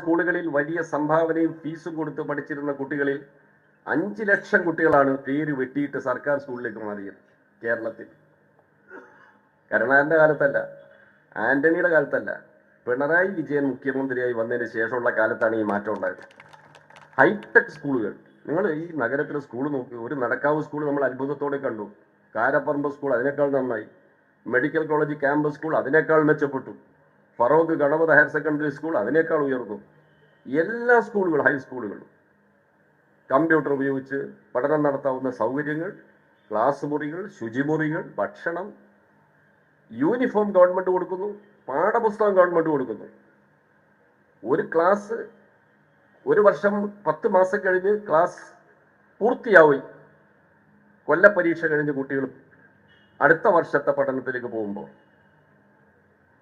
സ്കൂളുകളിൽ വലിയ സംഭാവനയും ഫീസും കൊടുത്ത് പഠിച്ചിരുന്ന കുട്ടികളിൽ അഞ്ച് ലക്ഷം കുട്ടികളാണ് പേര് വെട്ടിയിട്ട് സർക്കാർ സ്കൂളിലേക്ക് മാറിയത് കേരളത്തിൽ. കരുണാകരന്റെ കാലത്തല്ല ആന്റണിയുടെ കാലത്തല്ല പിണറായി വിജയൻ മുഖ്യമന്ത്രിയായി വന്നതിന് ശേഷമുള്ള കാലത്താണ് ഈ മാറ്റം ഉണ്ടായത്. ഹൈടെക് സ്കൂളുകൾ നിങ്ങൾ ഈ നഗരത്തിലെ സ്കൂൾ നോക്കി ഒരു നടക്കാവ് സ്കൂൾ നമ്മൾ അത്ഭുതത്തോടെ കണ്ടു. കാരപ്പറമ്പ് സ്കൂൾ അതിനേക്കാൾ നന്നായി. മെഡിക്കൽ കോളേജ് ക്യാമ്പസ് സ്കൂൾ അതിനേക്കാൾ മെച്ചപ്പെട്ടു. Feroke Ganapath higher secondary school അതിനേക്കാൾ ഉയർന്നു. എല്ലാ സ്കൂളുകളും. ഹൈസ്കൂളുകളും കമ്പ്യൂട്ടർ ഉപയോഗിച്ച് പഠനം നടത്താവുന്ന സൗകര്യങ്ങൾ ക്ലാസ് മുറികൾ ശുചിമുറികൾ ഭക്ഷണം യൂണിഫോം ഗവൺമെന്റ് കൊടുക്കുന്നു പാഠപുസ്തകം ഗവൺമെന്റ് കൊടുക്കുന്നു. ഒരു ക്ലാസ് ഒരു വർഷം പത്ത് മാസം കഴിഞ്ഞ് ക്ലാസ് പൂർത്തിയാവും കൊല്ലപ്പരീക്ഷ കഴിഞ്ഞ് കുട്ടികൾ അടുത്ത വർഷത്തെ പഠനത്തിലേക്ക് പോകുമ്പോൾ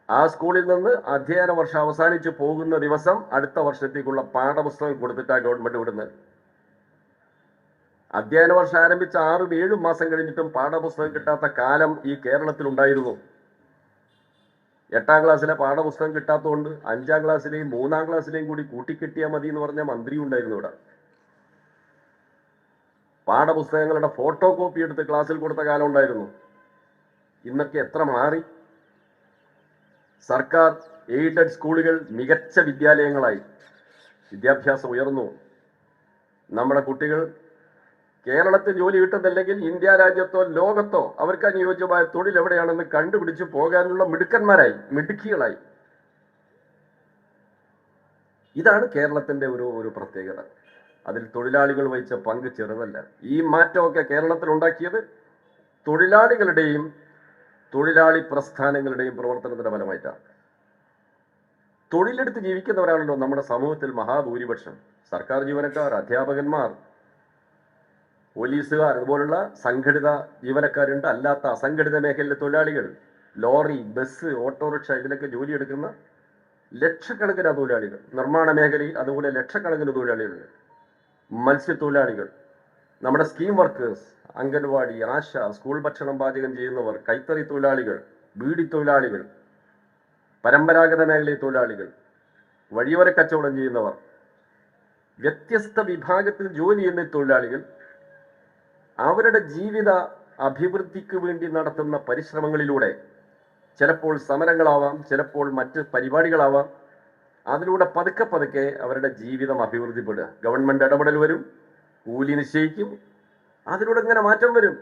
ആ സ്കൂളിൽ നിന്ന് അധ്യയന വർഷം അവസാനിച്ച് പോകുന്ന ദിവസം അടുത്ത വർഷത്തേക്കുള്ള പാഠപുസ്തകം കൊടുത്തിട്ടാണ് ഗവൺമെന്റ് വിടുന്നത്. അധ്യയന വർഷം ആരംഭിച്ച ആറും ഏഴും മാസം കഴിഞ്ഞിട്ടും പാഠപുസ്തകം കിട്ടാത്ത കാലം ഈ കേരളത്തിൽ ഉണ്ടായിരുന്നു. എട്ടാം ക്ലാസ്സിലെ പാഠപുസ്തകം കിട്ടാത്തതുകൊണ്ട് അഞ്ചാം ക്ലാസ്സിലെയും മൂന്നാം ക്ലാസ്സിലെയും കൂടി കൂട്ടിക്കെട്ടിയാൽ മതി എന്ന് പറഞ്ഞ മന്ത്രി ഉണ്ടായിരുന്നു ഇവിടെ. പാഠപുസ്തകങ്ങളുടെ ഫോട്ടോ കോപ്പി എടുത്ത് ക്ലാസ്സിൽ കൊടുത്ത കാലം ഉണ്ടായിരുന്നു. ഇന്നൊക്കെ എത്ര മാറി. സർക്കാർ എയ്ഡഡ് സ്കൂളുകൾ മികച്ച വിദ്യാലയങ്ങളായി. വിദ്യാഭ്യാസം ഉയർന്നു. നമ്മുടെ കുട്ടികൾ കേരളത്തിൽ ജോലി കിട്ടുന്നില്ലെങ്കിൽ ഇന്ത്യ രാജ്യത്തോ ലോകത്തോ അവർക്ക് അനുയോജ്യമായ തൊഴിൽ എവിടെയാണെന്ന് കണ്ടുപിടിച്ച് പോകാനുള്ള മിടുക്കന്മാരായി മിടുക്കികളായി. ഇതാണ് കേരളത്തിന്റെ ഒരു ഒരു പ്രത്യേകത. അതിൽ തൊഴിലാളികൾ വഹിച്ച പങ്ക് ചെറുതല്ല. ഈ മാറ്റമൊക്കെ കേരളത്തിൽ ഉണ്ടാക്കിയത് തൊഴിലാളികളുടെയും തൊഴിലാളി പ്രസ്ഥാനങ്ങളുടെയും പ്രവർത്തനത്തിന്റെ ഫലമായിട്ടാണ്. തൊഴിലെടുത്ത് ജീവിക്കുന്നവരാണല്ലോ നമ്മുടെ സമൂഹത്തിൽ മഹാഭൂരിപക്ഷം. സർക്കാർ ജീവനക്കാർ അധ്യാപകന്മാർ പോലീസുകാർ അതുപോലുള്ള സംഘടിത ജീവനക്കാരുണ്ട്. അല്ലാത്ത അസംഘടിത മേഖലയിലെ തൊഴിലാളികൾ ലോറി ബസ് ഓട്ടോറിക്ഷ ഇതിലൊക്കെ ജോലിയെടുക്കുന്ന ലക്ഷക്കണക്കിന് തൊഴിലാളികൾ നിർമ്മാണ മേഖലയിൽ അതുപോലെ ലക്ഷക്കണക്കിന് തൊഴിലാളികൾ മത്സ്യത്തൊഴിലാളികൾ നമ്മുടെ scheme workers anganwadi ASHA school ഭക്ഷണം പാചകം ചെയ്യുന്നവർ കൈത്തറി തൊഴിലാളികൾ ബീഡി തൊഴിലാളികൾ പരമ്പരാഗത മേഖലയിൽ തൊഴിലാളികൾ വഴിയോര കച്ചവടം ചെയ്യുന്നവർ വ്യത്യസ്ത വിഭാഗത്തിൽ ജോലി ചെയ്യുന്ന തൊഴിലാളികൾ അവരുടെ ജീവിത അഭിവൃദ്ധിക്ക് വേണ്ടി നടത്തുന്ന പരിശ്രമങ്ങളിലൂടെ ചിലപ്പോൾ സമരങ്ങളാവാം ചിലപ്പോൾ മറ്റ് പരിപാടികളാവാം. അതിലൂടെ പതുക്കെ പതുക്കെ അവരുടെ ജീവിതം അഭിവൃദ്ധിപ്പെടുക. ഗവൺമെന്റ് ഇടപെടൽ വരും. കൂലി നിശ്ചയിക്കും അതിലൂടെ ഇങ്ങനെ മാറ്റം വരും?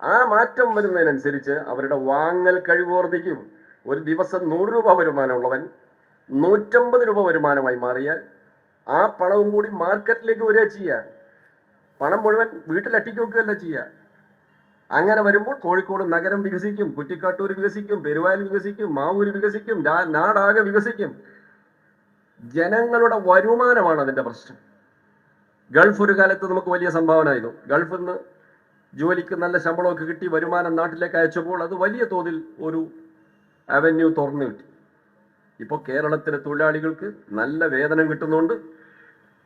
ആ മാറ്റം വരുന്നതിനനുസരിച്ച് അവരുടെ വാങ്ങൽ കഴിവ് വർദ്ധിക്കും. ഒരു ദിവസം നൂറ് രൂപ വരുമാനമുള്ളവൻ നൂറ്റമ്പത് രൂപ വരുമാനമായി മാറിയാൽ ആ പണവും കൂടി മാർക്കറ്റിലേക്ക് വരിക ചെയ്യുക പണം മുഴുവൻ വീട്ടിൽ അട്ടിക്ക് വെക്കുകയല്ല ചെയ്യുക അങ്ങനെ വരുമ്പോൾ കോഴിക്കോട് നഗരം വികസിക്കും കുറ്റിക്കാട്ടൂർ വികസിക്കും പെരുവായിൽ വികസിക്കും മാവൂര് വികസിക്കും നാടാകെ വികസിക്കും. ജനങ്ങളുടെ വരുമാനമാണ് അതിന്റെ പ്രശ്നം. ഗൾഫ് ഒരു കാലത്ത് നമുക്ക് വലിയ സംഭാവന ആയിരുന്നു ഗൾഫിൽ നിന്ന് ജോലിക്ക് നല്ല ശമ്പളമൊക്കെ കിട്ടി വരുമാനം നാട്ടിലേക്ക് അയച്ചപ്പോൾ അത് വലിയ തോതിൽ ഒരു അവന്യൂ തുറന്നു കിട്ടി. ഇപ്പോൾ കേരളത്തിലെ തൊഴിലാളികൾക്ക് നല്ല വേതനം കിട്ടുന്നുണ്ട്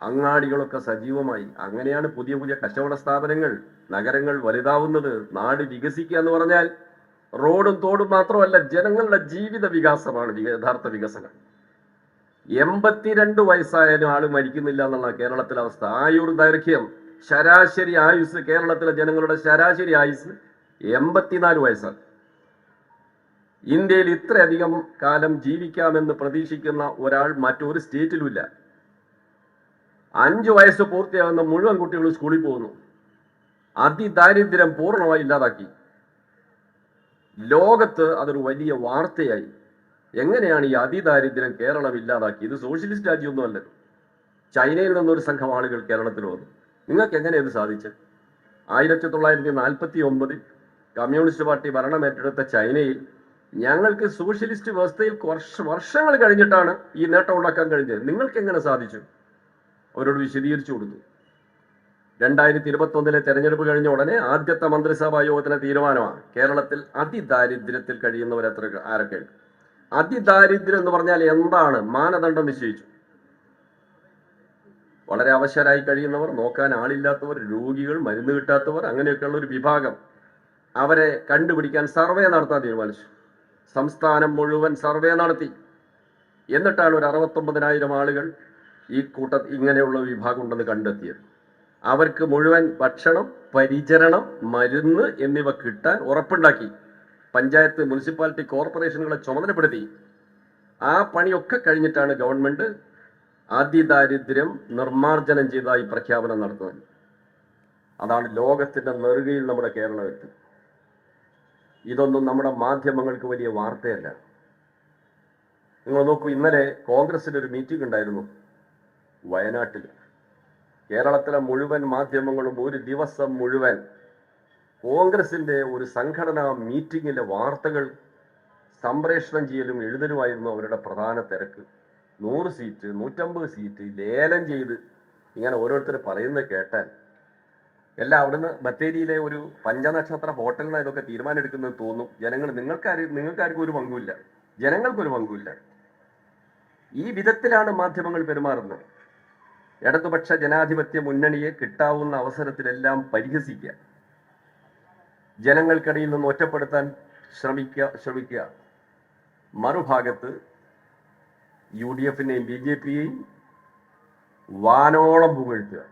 അങ്ങാടികളൊക്കെ സജീവമായി. അങ്ങനെയാണ് പുതിയ പുതിയ കച്ചവട സ്ഥാപനങ്ങൾ നഗരങ്ങൾ വലുതാവുന്നത്. നാട് വികസിക്കുക എന്ന് പറഞ്ഞാൽ റോഡും തോടും മാത്രമല്ല ജനങ്ങളുടെ ജീവിത വികാസമാണ് യഥാർത്ഥ വികസനം. എൺപത്തിരണ്ട് വയസ്സായാലും ആൾ മരിക്കുന്നില്ല എന്നുള്ള കേരളത്തിലെ അവസ്ഥ. ആയുർ ദൈർഘ്യം. ശരാശരി ആയുസ് കേരളത്തിലെ ജനങ്ങളുടെ ശരാശരി ആയുസ് എൺപത്തിനാല് വയസ്സാണ്. ഇന്ത്യയിൽ ഇത്രയധികം കാലം ജീവിക്കാമെന്ന് പ്രതീക്ഷിക്കുന്ന ഒരാൾ മറ്റൊരു സ്റ്റേറ്റിലുമില്ല. അഞ്ചു വയസ്സ് പൂർത്തിയാകുന്ന മുഴുവൻ കുട്ടികളും സ്കൂളിൽ പോകുന്നു. അതിദാരിദ്ര്യം പൂർണമായി ഇല്ലാതാക്കി. ലോകത്ത് അതൊരു വലിയ വാർത്തയായി. എങ്ങനെയാണ് ഈ അതിദാരിദ്ര്യം കേരളം ഇല്ലാതാക്കി ഇത് സോഷ്യലിസ്റ്റ് രാജ്യമൊന്നുമല്ല. ചൈനയിൽ നിന്നൊരു സംഘം ആളുകൾ കേരളത്തിൽ വന്നു. നിങ്ങൾക്ക് എങ്ങനെ ഇത് സാധിച്ചത്? ആയിരത്തി തൊള്ളായിരത്തി നാൽപ്പത്തി ഒമ്പതിൽ കമ്മ്യൂണിസ്റ്റ് പാർട്ടി ഭരണമേറ്റെടുത്ത ചൈനയിൽ ഞങ്ങൾക്ക് സോഷ്യലിസ്റ്റ് വ്യവസ്ഥയിൽ കുറച്ച് വർഷങ്ങൾ കഴിഞ്ഞിട്ടാണ് ഈ നേട്ടം ഉണ്ടാക്കാൻ കഴിഞ്ഞത്. നിങ്ങൾക്ക് എങ്ങനെ സാധിച്ചു? അവരോട് വിശദീകരിച്ചു കൊടുത്തു. രണ്ടായിരത്തി ഇരുപത്തി ഒന്നിലെ തെരഞ്ഞെടുപ്പ് കഴിഞ്ഞ ഉടനെ ആദ്യത്തെ മന്ത്രിസഭാ യോഗത്തിന്റെ തീരുമാനമാണ് കേരളത്തിൽ അതിദാരിദ്ര്യത്തിൽ കഴിയുന്നവർ എത്ര ആരൊക്കെ അതിദാരിദ്ര്യം എന്ന് പറഞ്ഞാൽ എന്താണ്? മാനദണ്ഡം നിശ്ചയിച്ചു. വളരെ അവശരായി കഴിയുന്നവർ നോക്കാൻ ആളില്ലാത്തവർ രോഗികൾ മരുന്ന് കിട്ടാത്തവർ അങ്ങനെയൊക്കെയുള്ള ഒരു വിഭാഗം അവരെ കണ്ടുപിടിക്കാൻ സർവേ നടത്താൻ തീരുമാനിച്ചു. സംസ്ഥാനം മുഴുവൻ സർവേ നടത്തി. എന്നിട്ടാണ് ഒരു അറുപത്തൊമ്പതിനായിരം ആളുകൾ ഈ കൂട്ട ഇങ്ങനെയുള്ള വിഭാഗം ഉണ്ടെന്ന് കണ്ടെത്തിയത്. അവർക്ക് മുഴുവൻ ഭക്ഷണം പരിചരണം മരുന്ന് എന്നിവ കിട്ടാൻ ഉറപ്പുണ്ടാക്കി. പഞ്ചായത്ത് മുനിസിപ്പാലിറ്റി കോർപ്പറേഷനുകളെ ചുമതലപ്പെടുത്തി ആ പണിയൊക്കെ കഴിഞ്ഞിട്ടാണ് ഗവൺമെന്റ് അതിദാരിദ്ര്യം നിർമ്മാർജനം ചെയ്തതായി പ്രഖ്യാപനം നടത്തുന്നത്. അതാണ് ലോകത്തിന്റെ നെറുകയിൽ നമ്മുടെ കേരളം ഇതൊന്നും നമ്മുടെ മാധ്യമങ്ങൾക്ക് വലിയ വാർത്തയല്ല. നിങ്ങൾ നോക്കൂ ഇന്നലെ കോൺഗ്രസിന്റെ ഒരു മീറ്റിംഗ് ഉണ്ടായിരുന്നു വയനാട്ടിൽ. കേരളത്തിലെ മുഴുവൻ മാധ്യമങ്ങളും ഒരു ദിവസം മുഴുവൻ കോൺഗ്രസിന്റെ ഒരു സംഘടനാ മീറ്റിംഗിലെ വാർത്തകൾ സംപ്രേഷണം ചെയ്യലും എഴുതലുമായിരുന്നു അവരുടെ പ്രധാന തിരക്ക്. നൂറ് സീറ്റ് നൂറ്റമ്പത് സീറ്റ് ലേലം ചെയ്ത് ഇങ്ങനെ ഓരോരുത്തർ പറയുന്നത് കേട്ടാൽ എല്ലാം അവിടുന്ന് ബത്തേരിയിലെ ഒരു പഞ്ചനക്ഷത്ര ഹോട്ടലിന് ഇതൊക്കെ തീരുമാനം എടുക്കുന്നത് തോന്നും. ജനങ്ങൾ നിങ്ങൾക്കാരും നിങ്ങൾക്കാർക്കും ഒരു പങ്കുമില്ല. ജനങ്ങൾക്കൊരു പങ്കുമില്ല. ഈ വിധത്തിലാണ് മാധ്യമങ്ങൾ പെരുമാറുന്നത്. ഇടതുപക്ഷ ജനാധിപത്യ മുന്നണിയെ കിട്ടാവുന്ന അവസരത്തിലെല്ലാം പരിഹസിക്കുക. ജനങ്ങൾക്കിടയിൽ നിന്ന് ഒറ്റപ്പെടുത്താൻ ശ്രമിക്കുക ശ്രമിക്കുക മറുഭാഗത്ത് യു ഡി എഫിനെയും ബി ജെ പിയെയും വാനോളം പുകഴ്ത്തുക.